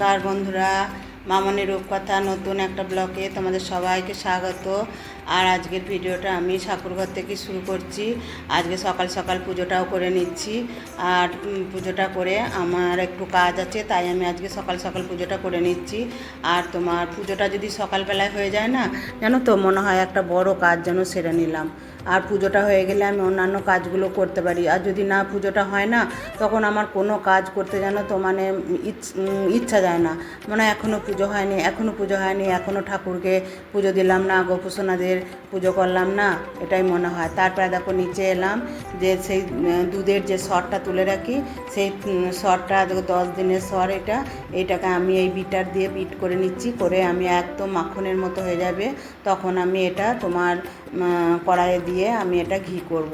নমস্কার বন্ধুরা, মামনি রূপকথা নতুন একটা ব্লকে তোমাদের সবাইকে স্বাগত। আর আজকের ভিডিওটা আমি ঠাকুরঘর থেকে শুরু করছি। আজকে সকাল সকাল পুজোটাও করে নিচ্ছি। আর পুজোটা করে আমার একটু কাজ আছে, তাই আমি আজকে সকাল সকাল পুজোটা করে নিচ্ছি। আর তোমার পুজোটা যদি সকালবেলায় হয়ে যায় না, জানো তো, মনে হয় একটা বড় কাজ যেন সেরে নিলাম। আর পুজোটা হয়ে গেলে আমি অন্যান্য কাজগুলো করতে পারি। আর যদি না পুজোটা হয় না, তখন আমার কোনো কাজ করতে যেন তো মানে ইচ- ইচ্ছা যায় না। মনে এখনও পুজো হয়নি এখনও পুজো হয়নি এখনও ঠাকুরকে পুজো দিলাম না, গোপুসোনাদের পুজো করলাম না, এটাই মনে হয়। তারপরে দেখো নিচে এলাম যে সেই দুধের যে সরটা তুলে রাখি, সেই সরটা দেখো দশ দিনের সর এটা। এইটাকে আমি এই বিটার দিয়ে বিট করে নিচ্ছি, করে আমি একদম মাখনের মতো হয়ে যাবে। তখন আমি এটা তোমার কড়াইয়ে দিয়ে আমি এটা ঘি করব।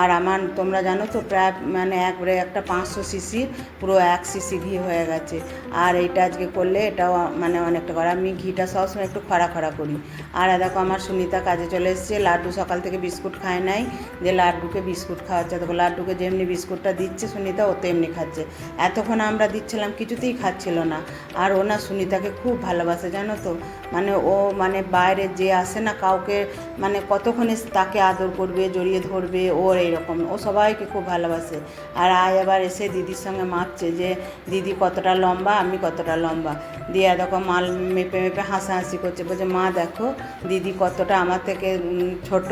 আর আমার, তোমরা জানো তো প্রায় মানে একবারে একটা পাঁচশো সিসির পুরো এক সিসি ঘি হয়ে গেছে। আর এইটা আজকে করলে এটাও মানে অনেকটা করে। আমি ঘিটা সবসময় একটু খরা খরা করি। আর দেখো আমার সুনিতা কাজে চলে এসছে। লাড্ডু সকাল থেকে বিস্কুট খায় নাই। যে লাড্ডুকে বিস্কুট খাওয়াচ্ছে দেখো লাড্ডুকে যেমনি বিস্কুটটা দিচ্ছে সুনিতা, ও তেমনি খাচ্ছে। এতক্ষণ আমরা দিচ্ছিলাম, কিছুতেই খাচ্ছিল না। আর ও না সুনিতাকে খুব ভালোবাসে, জানো তো। মানে ও মানে বাইরে যে আসে না কাউকে মানে কতক্ষণে তাকে আদর করবে জড়িয়ে ধরবে ওর এইরকম। ও সবাইকে খুব ভালোবাসে। আর আয় আবার এসে দিদির সঙ্গে মাপছে যে দিদি কতটা লম্বা আমি কতটা লম্বা। দিয়ে দেখো মাল মেপে মেপে হাসাহাসি করছে। বলছে মা দেখো দিদি কতটা আমার থেকে ছোট।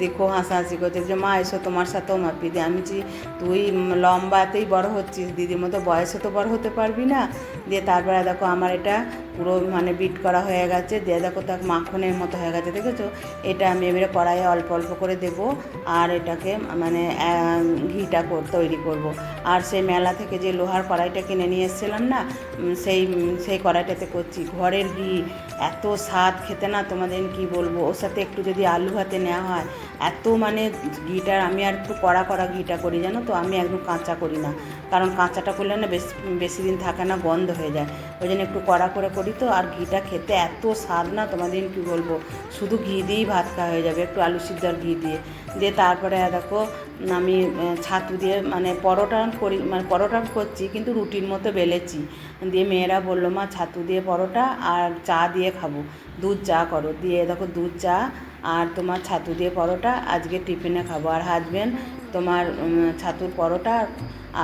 দেখো হাসাহাসি করছে। যে মা এসো তোমার সাথেও মাপি। দিয়ে আমি বলছি, তুই লম্বাতেই বড় হচ্ছিস। দিদির মতো বয়সে তো বড় হতে পারবি না। দিয়ে তারপরে দেখো আমার এটা পুরো মানে বিট করা হয়ে গেছে। দিয়ে দেখো তাক মাখনের মতো হয়ে গেছে, দেখেছ? এটা আমি এবারে কড়াইয়ে অল্প অল্প করে দেব আর এটাকে মানে ঘিটা তৈরি করব। আর সেই মেলা থেকে যে লোহার কড়াইটা কিনে নিয়ে এসেছিলাম না সেই সেই কড়াইটাতে করছি। ঘরের ঘি, এত স্বাদ, খেতে না তোমাদের কি বলব? ওর সাথে একটু যদি আলু ভাতে নেওয়া হয়, এত মানে ঘিটার আমি আর একটু কড়া কড়া ঘিটা করি, জানো তো? আমি একদম কাঁচা করি না। কারণ কাঁচাটা করলে না বেশি বেশি দিন থাকে না, গন্ধ হয়ে যায়। ওই জন্য একটু কড়া করে করি তো, আর ঘিটা খেতে এত স্বাদ না তোমাদের, কি বলব? শুধু ঘি দিয়েই ভাত খাওয়া হয়ে যাবে, একটু আলু সিদ্ধ ঘি দিয়ে। দিয়ে তারপরে দেখো, আমি ছাতু দিয়ে মানে পরোটা করি মানে পরোটা করছি, কিন্তু রুটির মতো বেলেছি। দিয়ে মেয়েরা বলল, মা, ছাতু দিয়ে পরোটা আর চা দিয়ে খাব। দুধ চা করো। দিয়ে দেখো, দুধ চা আর তোমার ছাতু দিয়ে পরোটা আজকে টিফিনে খাব। আর হাজবেন্ড তোমার ছাতুর পরোটা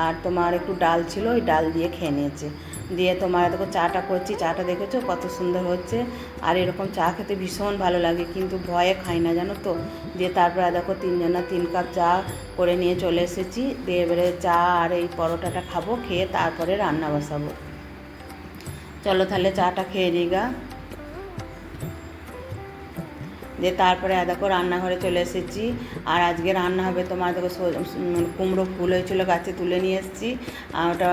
আর তোমার একটু ডাল ছিল, ওই ডাল দিয়ে খেয়ে নিয়েছে। দিয়ে তোমার দেখো চাটা করছি, চাটা দেখেছ? কত সুন্দর হচ্ছে। আর এরকম চা খেতে ভীষণ ভালো লাগে, কিন্তু ভয়ে খাই না, জানো তো? দিয়ে তারপরে দেখো তিনজনা তিন কাপ চা করে নিয়ে চলে এসেছি। দিয়ে এবারে চা আর এই পরোটাটা খাব, খেয়ে তারপরে রান্না বসাবো। চলো তাহলে চাটা খেয়ে নিই গা। দিয়ে তারপরে দেখো রান্নাঘরে চলে এসেছি। আর আজকে রান্না হবে তোমার দেখো কুমড়ো ফুল হয়েছিলো, গাছে তুলে নিয়ে এসেছি। আর ওটা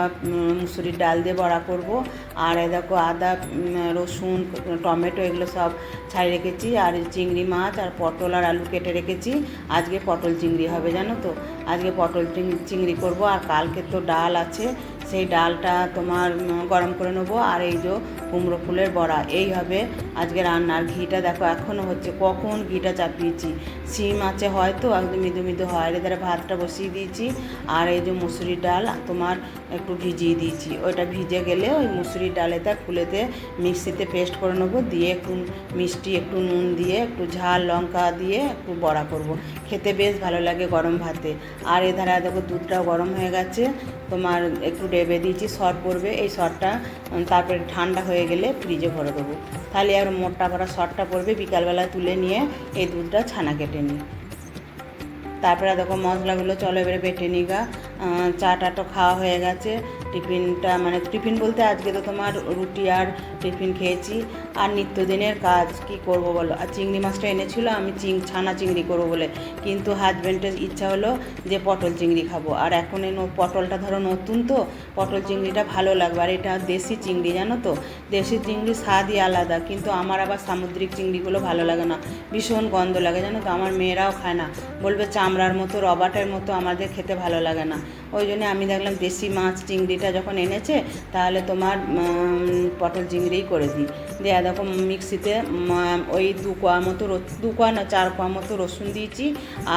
মুসুরির ডাল দিয়ে বড়া করব। আর দেখো আদা রসুন, টমেটো এগুলো সব ছাড়িয়ে রেখেছি। আর চিংড়ি মাছ আর পটল আর আলু কেটে রেখেছি। আজকে পটল চিংড়ি হবে, জানো তো? আজকে পটল চিংড়ি করব। আর কালকে তো ডাল আছে সেই ডালটা তোমার গরম করে নেব আর এই যে কুমড়ো ফুলের বড়া। এই হবে আজকে রান্নার ঘিটা। দেখো এখনও হচ্ছে কখন ঘিটা চাপিয়েছি। সিম আছে হয়তো, একদম মৃদু মৃদু হয় এধারে ভাতটা বসিয়ে দিয়েছি। আর এই যে মুসুরির ডাল, তোমার একটু ভিজিয়ে দিয়েছি। ওইটা ভিজে গেলে ওই মুসুরির ডালেতে, ফুলেতে মিক্সিতে পেস্ট করে নেব। দিয়ে একটু মিষ্টি, একটু নুন দিয়ে, একটু ঝাল লঙ্কা দিয়ে একটু বড়া করব। খেতে বেশ ভালো লাগে গরম ভাতে। আর এ এধারে দেখো দুধটাও গরম হয়ে গেছে। তোমার একটু ডেবে দিয়েছি সর পড়বে এই সরটা তারপরে ঠান্ডা হয়ে গেলে ফ্রিজে ভরে দেবো। তাহলে আর মোটা ভরা সরটা পড়বে বিকালবেলা তুলে নিয়ে এই দুধটা ছানা কেটে নিই। তারপরে দেখো মশলাগুলো চলো এবারে বেটে নিই গা। আহ, চাটা তো খাওয়া হয়ে গেছে। টিফিনটা মানে টিফিন বলতে আজকে তো তোমার রুটি আর টিফিন খেয়েছি। আর নিত্যদিনের কাজ কি করব বলো? আর চিংড়ি মাছটা এনেছিল, আমি চিং ছানা চিংড়ি করব বলে। কিন্তু হাজব্যান্ডের ইচ্ছা হলো যে পটল চিংড়ি খাব। আর এখন ন- পটলটা ধরো নতুন তো, পটল চিংড়িটা ভালো লাগবে। আর এটা দেশি চিংড়ি, জানো তো? দেশি চিংড়ির স্বাদই আলাদা। কিন্তু আমার আবার সামুদ্রিক চিংড়িগুলো ভালো লাগে না। ভীষণ গন্ধ লাগে, জানো তো? আমার মেয়েরাও খায় না। বলবে চামড়ার মতো, রবাটের মতো আমাদের খেতে ভালো লাগে না। ওই জন্য আমি দেখলাম দেশি মাছ চিংড়িটা যখন এনেছে তাহলে তোমার পটল চিংড়িই করে দিই। দিয়ে দেখো মিক্সিতে ওই দু কোয়া মতো দু কোয়া না, চার কোয়া মতো রসুন দিয়েছি,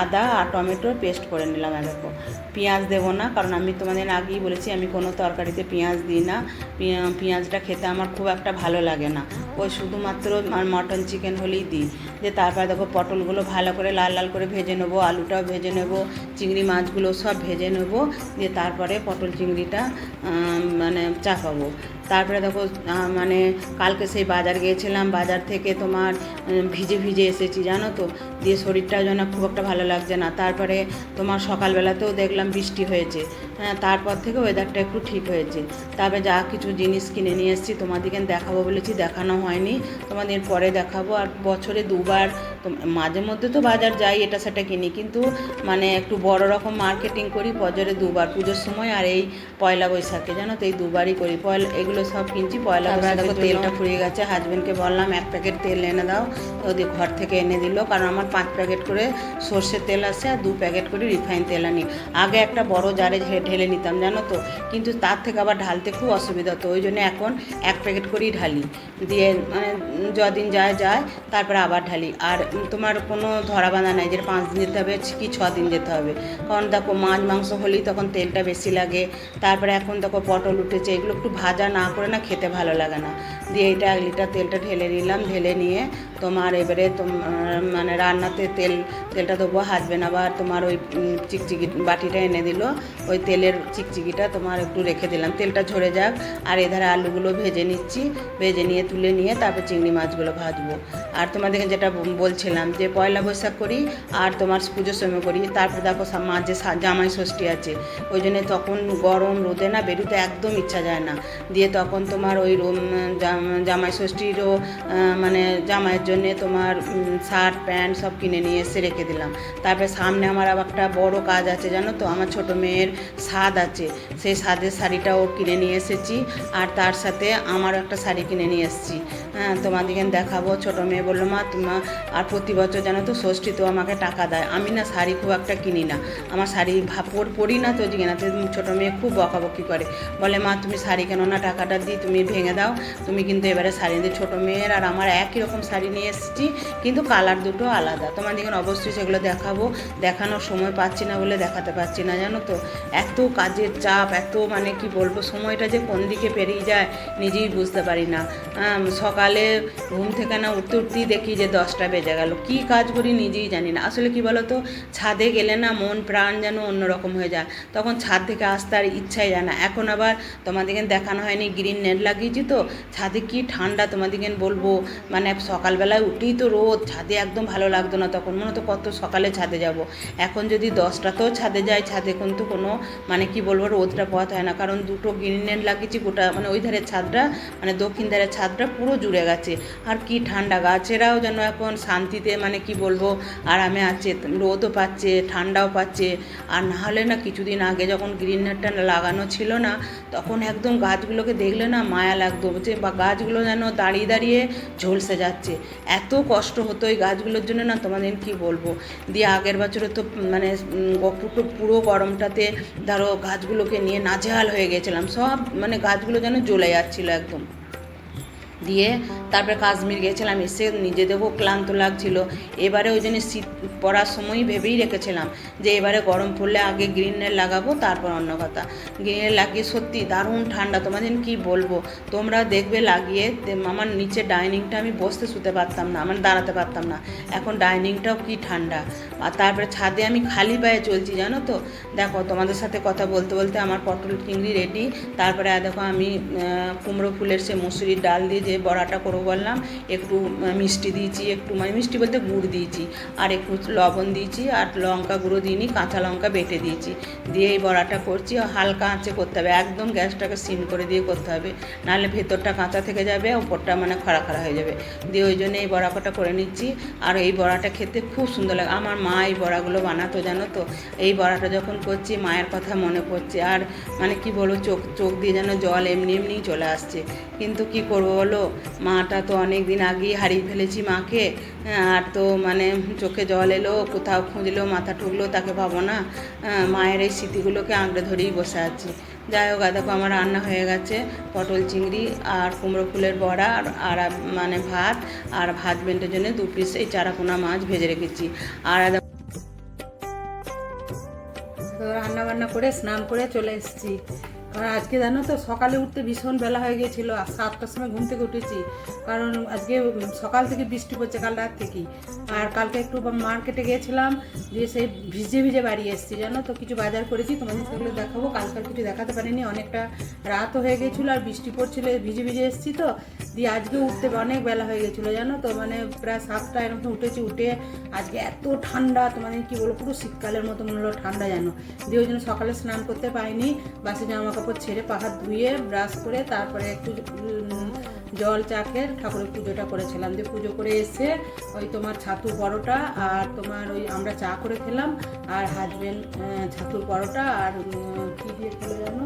আদা আর টমেটোর পেস্ট করে নিলাম দেখো। পেঁয়াজ দেবো না, কারণ আমি তোমাদের আগেই বলেছি, আমি কোনো তরকারিতে পেঁয়াজ দিই না। পেঁয়াজটা খেতে আমার খুব একটা ভালো লাগে না। ওই শুধুমাত্র মটন চিকেন হলেই দিই। যে তারপরে দেখো পটলগুলো ভালো করে লাল লাল করে ভেজে নেব, আলুটাও ভেজে নেব, চিংড়ি মাছগুলো সব ভেজে নেব, দিয়ে তারপরে পটল চিংড়িটা মানে চাপাবো। তারপরে দেখো মানে কালকে সেই বাজার গিয়েছিলাম, বাজার থেকে তোমার ভিজে ভিজে এসেছি, জানো তো? দিয়ে শরীরটাও যেন খুব একটা ভালো লাগছে না। তারপরে তোমার সকালবেলাতেও দেখলাম বৃষ্টি হয়েছে। হ্যাঁ তারপর থেকে ওয়েদারটা একটু ঠিক হয়েছে। তারপরে যা কিছু জিনিস কিনে নিয়ে এসেছি তোমাদেরকে দেখাবো বলেছি, দেখানো হয়নি। তোমাদের পরে দেখাবো। আর বছরে দুবার তো মাঝে মধ্যে তো বাজার যাই এটা সেটা কিনি। কিন্তু মানে একটু বড় রকম মার্কেটিং করি বছরে দুবার পুজোর সময় আর এই পয়লা বৈশাখে জানো তো? এই দুবারই করি। পয়লা এগুলো সব কিনছি পয়লা বৈশাখে তেলটা ফুরিয়ে গেছে। হাজবেন্ডকে বললাম এক প্যাকেট তেল এনে দাও ওদের ঘর থেকে এনে দিল। কারণ আমার পাঁচ প্যাকেট করে সর্ষের তেল আসে আর দু প্যাকেট করে রিফাইন তেল আনি। আগে একটা বড় জারে ঢেলে নিতাম জানো তো? কিন্তু তার থেকে আবার ঢালতে খুব অসুবিধা হতো। ওই জন্য এখন এক প্যাকেট করেই ঢালি। দিয়ে মানে যদিন যায় যায় তারপরে আবার ঢালি। আর তোমার কোনো ধরা বাঁধা নাই যে পাঁচ দিন যেতে হবে কি ছ দিন যেতে হবে। কারণ দেখো মাছ, মাংস হলেই তখন তেলটা বেশি লাগে, তারপরে এখন দেখো পটল উঠেছে, এগুলো একটু ভাজা না করে না খেতে ভালো লাগে না। দিয়ে এটা এক লিটার তেলটা ঢেলে নিলাম, ঢেলে নিয়ে তোমার এবারে মানে রান্নাতে তেল, তেলটা দেবো, হাজবেন্ড আবার তোমার ওই চিকচিকি বাটিটা এনে দিল, ওই তেলের চিকচিকিটা তোমার একটু রেখে দিলাম। তেলটা ঝরে যাক, আর এধারে আলুগুলো ভেজে নিচ্ছি, ভেজে নিয়ে তুলে নিয়ে তারপর চিংড়ি মাছগুলো ভাজবো। আর তোমাদেরকে যেটা ব- বলছিলাম যে পয়লা বৈশাখ করি আর তোমার পুজোর সময় করি। তারপর দেখো মাঝে জামাই ষষ্ঠী আছে, ওই জন্য তখন গরম রোদে না বেরোতে একদম ইচ্ছা যায় না। দিয়ে তখন তোমার ওই জামাই ষষ্ঠীরও মানে জামাইয়ের জন্যে তোমার শার্ট, প্যান্ট সব কিনে নিয়ে এসে রেখে দিলাম। তারপরে সামনে আমার আবার একটা বড় কাজ আছে, জানো তো? আমার ছোট মেয়ের স্বাদ আছে, সেই স্বাদের শাড়িটাও কিনে নিয়ে এসেছি। আর তার সাথে আমারও একটা শাড়ি কিনে নিয়ে এসেছি। হ্যাঁ তোমাদেরকে দেখাবো। ছোট মেয়ে বলল, মা তোমার আর প্রতি বছর জানো তো ষষ্ঠী তো আমাকে টাকা দেয়। আমি না শাড়ি খুব একটা কিনি না। আমার শাড়ি ভা- পর- না তো জিগে না। তো ছোটো মেয়ে খুব বকাবকি করে। বলে, মা, তুমি শাড়ি কেন না? টাকাটা দিই, তুমি ভেঙে দাও। তুমি কিন্তু এবারে শাড়ি দিয়ে ছোটো মেয়ের আর আমার একই রকম শাড়ি নিয়ে এসেছি, কিন্তু কালার দুটো আলাদা। তোমাদেরকে অবশ্যই সেগুলো দেখাবো। দেখানোর সময় পাচ্ছি না বলে দেখাতে পারছি না, জানো তো? এত কাজের চাপ, এত মানে কি বলব? সময়টা যে কোন দিকে পেরিয়ে যায়, নিজেই বুঝতে পারি না। সকালে ঘুম থেকে না উঠতে উঠতেই দেখি যে দশটা বেজে গেল। কি কাজ করি নিজেই জানি না। আসলে কি বলো তো ছাদে গেলে না মন, প্রাণ যেন অন্যরকম হয়ে যায়। তখন ছাদ থেকে আসতে আর ইচ্ছাই যায় না। এখন আবার তোমাদেরকে দেখানো হয়নি গ্রিন নেট লাগিয়েছি তো। ছাদে কি ঠান্ডা তোমাদেরকে বলব? মানে সকালবেলায় উঠেই তো রোদ। ছাদে একদম ভালো লাগতো না তখন। মনে হতো কত সকালে ছাদে যাব। এখন যদি দশটাতেও ছাদে যাই, ছাদে কিন্তু কোনো মানে কি বলব, রোদটা পথ হয় না। কারণ দুটো গ্রিন নেট লাগিয়েছি, গোটা মানে ওই ধারের ছাদটা মানে দক্ষিণ ধারের ছাদটা পুরো জুড়ে গেছে। আর কি ঠান্ডা। গাছেরাও যেন এখন শান্তিতে মানে কি বলব, আরামে আছে, রোদও পাচ্ছে, ঠান্ডাও পাচ্ছে। আর না হলে না কিছুদিন আগে যখন গ্রিন নেটটা লাগানো ছিল না, তখন একদম গাছগুলোকে দেখলে না মায়া লাগতো, যে বা গাছগুলো যেন দাঁড়িয়ে দাঁড়িয়ে ঝলসে যাচ্ছে। এত কষ্ট হতো ওই গাছগুলোর জন্য না, তোমাদের কি বলব? দিয়ে আগের বছরে তো মানে পুরো পুরো গরমটাতে ধরো গাছগুলোকে নিয়ে নাজেহাল হয়ে গেছিলাম। সব মানে গাছগুলো যেন জ্বলে যাচ্ছিল একদম। দিয়ে তারপরে কাশ্মীর গেছিলাম এসে নিজে নিজেদেরও ক্লান্ত লাগছিল। এবারে ওই জন্য শীত পড়ার সময়ই ভেবেই রেখেছিলাম যে এবারে গরম পড়লে আগে গ্রিন নেট লাগাবো, তারপর অন্য কথা। গ্রিন নেট লাগিয়ে সত্যি দারুণ ঠান্ডা, তোমাদের কি বলব? তোমরা দেখবে লাগিয়ে আমার নিচে ডাইনিংটা আমি বসতে শুতে পারতাম না আমার দাঁড়াতে পারতাম না। এখন ডাইনিংটাও কি ঠান্ডা। আর তারপরে ছাদে আমি খালি পায়ে চলছি, জানো তো? দেখো, তোমাদের সাথে কথা বলতে বলতে আমার পটল চিংড়ি রেডি তারপরে দেখো আমি কুমড়ো ফুলের সে মুসুরির ডাল দিয়ে যে বড়াটা করব বললাম, একটু মিষ্টি দিয়েছি, একটু মানে মিষ্টি বলতে গুড় দিয়েছি, আর একটু লবণ দিয়েছি, আর লঙ্কা গুঁড়ো দিইনি, কাঁচা লঙ্কা বেটে দিয়েছি। দিয়ে এই বড়াটা করছি হালকা আঁচে করতে হবে, একদম গ্যাসটাকে সিম করে দিয়ে করতে হবে, নাহলে ভেতরটা কাঁচা থেকে যাবে, ওপরটা মানে খরা খরা হয়ে যাবে। দিয়ে ওই জন্য এই বড়া কটা করে নিচ্ছি, আর এই বড়াটা খেতে খুব সুন্দর লাগে। আমার মা এই বড়াগুলো বানাতো, জানো তো? এই বড়াটা যখন করছি, মায়ের কথা মনে পড়ছে, আর মানে কি বলব, চোখ চোখ দিয়ে যেন জল এমনি এমনিই চলে আসছে। কিন্তু কি করব বলো? মাটা তো অনেক দিন আগেই হারিয়ে ফেলেছি মাকে, আর তো মানে চোখে জল এলো, কোথাও খুঁজলো, মাথা ঠুকলো, তাকে পাবো না মায়ের এই স্মৃতিগুলোকে আঁকড়ে ধরেই বসে আছি। যাই হোক দেখো আমার রান্না হয়ে গেছে, পটল চিংড়ি আর কুমড়ো ফুলের বড়া আর মানে ভাত, আর ভাত বেন্টের জন্য দু পিস এই চারাপোনা মাছ ভেজে রেখেছি। আর রান্না বান্না করে স্নান করে চলে এসেছি। কারণ আজকে জানো তো, সকালে উঠতে ভীষণ বেলা হয়ে গিয়েছিল, আর সাতটার সময় ঘুম থেকে উঠেছি। কারণ আজকে সকাল থেকে বৃষ্টি পড়ছে, কাল রাত থেকেই। আর কালকে একটু মার্কেটে গিয়েছিলাম দিয়ে সেই ভিজে ভিজে বাড়ি এসেছি, জানো তো, কিছু বাজার করেছি, তোমাদের সেগুলো দেখাবো। কালকার কিছু দেখাতে পারিনি, অনেকটা রাতও হয়ে গেছিল আর বৃষ্টি পড়ছিল, ভিজে ভিজে এসেছি তো। দিয়ে আজকে উঠতে অনেক বেলা হয়ে গেছিল জানো তো মানে প্রায় সাতটা এরকম উঠেছি, উঠে আজকে এত ঠান্ডা, তোমাদের কি বলব, পুরো শীতকালের মতো মনে হলো ঠান্ডা জানো দিয়ে ওই জন্য সকালে স্নান করতে পাইনি বাসে জামা কাপড় ছেড়ে পাহাড় ধুয়ে ব্রাশ করে তারপরে একটু জল চাকে ঠাকুরের পুজোটা করেছিলাম। দিয়ে পুজো করে এসে ওই তোমার ছাতু পরোটা আর তোমার ওই আমরা চা করে খেলাম আর হাজবেন্ড ছাতুর পরোটা আর কি দিয়ে খেলো জানো?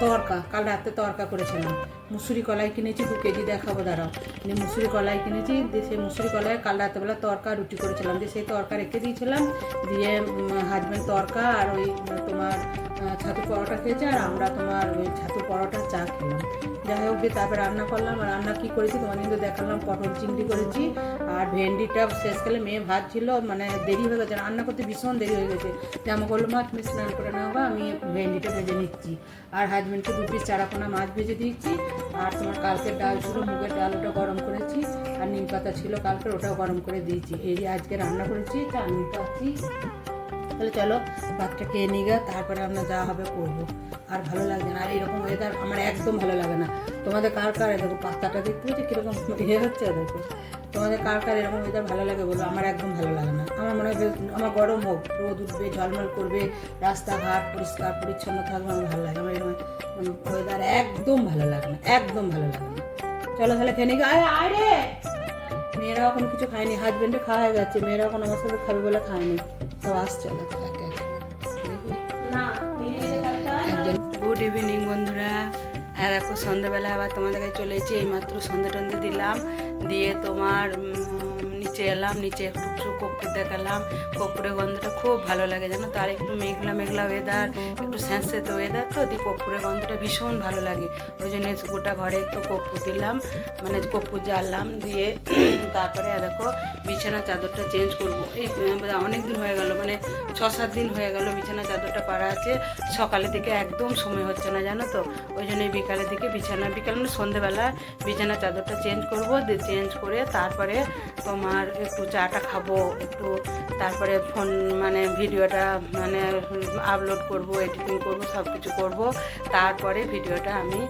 তরকা। কাল রাতে তরকা করেছিলাম। মুসুরি কলাই কিনেছি, দু কেজি দেখাবো, দাঁড়াও। দিয়ে মুসুরি কলাই কিনেছি, দিয়ে সেই মুসুরি কলাই কাল রাতেবেলা তরকা, রুটি করেছিলাম। দিয়ে সেই তরকা রেখে দিয়েছিলাম। দিয়ে হাজবেন্ড তরকা আর ওই তোমার ছাতু পরোটা খেয়েছে আর আমরা তোমার ওই ছাতু পরোটা চা খেলাম। যাই হোক দিয়ে তারপরে রান্না করলাম আর রান্না কী করেছি তোমার কিন্তু দেখালাম পটল চিংড়ি করেছি আর ভেন্ডিটা শেষকালে মেয়ে ভাত ছিল মানে দেরি হয়ে গেছে রান্না করতে ভীষণ দেরি হয়ে গেছে। দিয়ে আমাকে বলল মা তুমি স্নান করে নাও গো, আমি ভেন্ডিটা ভেজে নিচ্ছি। আর হাজবেন্ডকে দু পিস চারাপোনা মাছ ভেজে দিয়েছি আর তোমার কালকের ডাল ছিল মুগের ডাল ওটা গরম করেছি আর নিম পাতা ছিল কালকের ওটাও গরম করে দিয়েছি। এই যে আজকে রান্না করেছি চাটনি পাচ্ছি তাহলে চলো ভাতটা খেয়ে নিয়ে গা তারপরে আমরা যা হবে করব। আর ভালো লাগছে না, আর এরকম ওয়েদার আমার একদম ভালো লাগে না। তোমাদের কার কার দেখো পাত্তাটা দেখতে হচ্ছে? কীরকম ইয়ে হচ্ছে দেখো তোমাদের কার কার এরকম ওয়েদার ভালো লাগে বলো? আমার একদম ভালো লাগে না। আমার মনে হয় আমার গরম হোক, রোদ উঠবে, ঝলমল করবে, রাস্তাঘাট পরিষ্কার, পরিচ্ছন্ন থাকবে, আমার ভালো লাগে। আমার এরকম ওয়েদার একদম ভালো লাগে না, একদম ভালো লাগে না। চলো তাহলে খেয়ে নিয়ে গা- আয় আয় রে! মেয়েরা এখন কিছু খায়নি হাজবেন্ডে খাওয়া হয়ে গেছে মেয়েরা এখন আমার সাথে খাবে বলে খায়নি। সব আসছে না। গুড ইভিনিং বন্ধুরা। আর এখন সন্ধ্যাবেলা আবার তোমাদের কাছে চলে এসেছি, এইমাত্র সন্ধ্যা টন্ধে দিলাম। দিয়ে তোমার নিচে এলাম, নিচে একটু একটু কপুর দেখালাম। কপুরের গন্ধটা খুব ভালো লাগে, জানো তার একটু মেঘলা মেঘলা ওয়েদার একটু স্যাঁতস্যাঁতে ওয়েদার তো, দিয়ে কপুরের গন্ধটা ভীষণ ভালো লাগে। ওই জন্য গোটা ঘরে একটু কপুর দিলাম মানে কপুর জ্বাললাম, দিয়ে তারপরে আর দেখো বিছানা চাদরটা চেঞ্জ করব। এই অনেক দিন হয়ে গেল মানে ছ সাত দিন হয়ে গেল বিছানা চাদরটা পাড়া আছে। সকালের দিকে একদম সময় হচ্ছে না, জানো তো? ওই জন্য বিকালের দিকে বিছানা, বিকাল মানে সন্ধেবেলা বিছানা চাদরটা চেঞ্জ করব, দিয়ে চেঞ্জ করে তারপরে তোমার একটু চাটা খাব, একটু তারপরে ফোন মানে ভিডিওটা মানে আপলোড করব এডিটিং করব সব কিছু করব। তারপরে ভিডিওটা আমি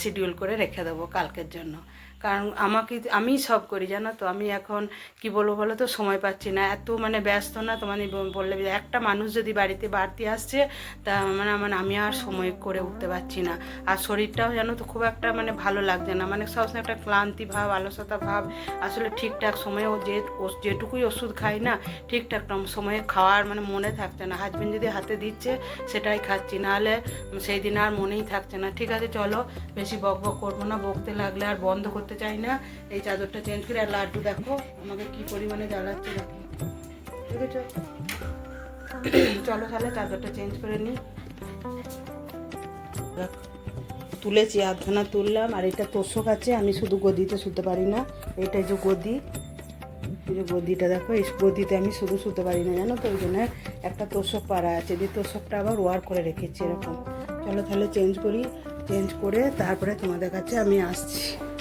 শিডিউল করে রেখে দেবো কালকের জন্য। কারণ আমাকে আমি সব করি, জানো তো? আমি এখন কি বলব বলো তো? সময় পাচ্ছি না। এত মানে ব্যস্ত না তো? মানে বললে একটা মানুষ যদি বাড়িতে বাড়তি আসছে, তা মানে মানে আমি আর সময় করে উঠতে পারছি না। আর শরীরটাও জানো তো খুব একটা মানে ভালো লাগছে না। মানে সবসময় একটা ক্লান্তি ভাব, আলসতা ভাব। আসলে ঠিকঠাক সময়ে যে যেটুকুই ওষুধ খাই না, ঠিকঠাক সময়ে খাওয়ার মানে মনে থাকছে না। হাজবেন্ড যদি হাতে দিচ্ছে, সেটাই খাচ্ছি। নাহলে সেই দিন আর মনেই থাকছে না। ঠিক আছে, চলো। বেশি বক বক করব না। বকতে লাগলে আর বন্ধ করতে চাই না। এই চাদরটা চেঞ্জ করে আর লাড্ডু দেখো, আমাকে কি পরিমাণে জ্বালাচ্ছে দেখো। চলো তাহলে চাদরটা চেঞ্জ করে নিই। তুলেছি, আধখানা তুললাম, আর এটা তোষক আছে, আমি শুধু গদিতে শুতে পারি না। এটা যে গদি, এই যে গদিটা দেখো, এই গদিতে আমি শুধু শুতে পারি না, জানো তো? ওই জন্য একটা তোষক পাড়া আছে, যে তোষকটা আবার ওয়ার করে রেখেছি এরকম। চলো তাহলে চেঞ্জ করি চেঞ্জ করে তারপরে তোমাদের কাছে আমি আসছি।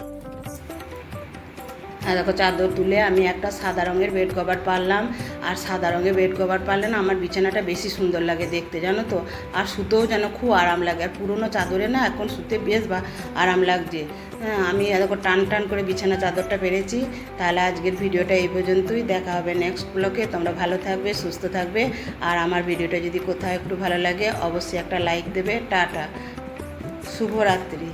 দেখো চাদর তুলে আমি একটা সাদা রঙের বেড কভার পারলাম। আর সাদা রঙের বেড কভার পারলে না আমার বিছানাটা বেশি সুন্দর লাগে দেখতে, জানো তো? আর শুতেও যেন খুব আরাম লাগে। আর পুরোনো চাদরে না এখন শুতে বেশ বা আরাম লাগছে। হ্যাঁ আমি দেখো টান টান করে বিছানা চাদরটা পেরেছি। তাহলে আজকের ভিডিওটা এই পর্যন্তই। দেখা হবে নেক্সট ব্লকে তোমরা ভালো থাকবে, সুস্থ থাকবে। আর আমার ভিডিওটা যদি কোথাও একটু ভালো লাগে, অবশ্যই একটা লাইক দেবে। টাটা। শুভরাত্রি।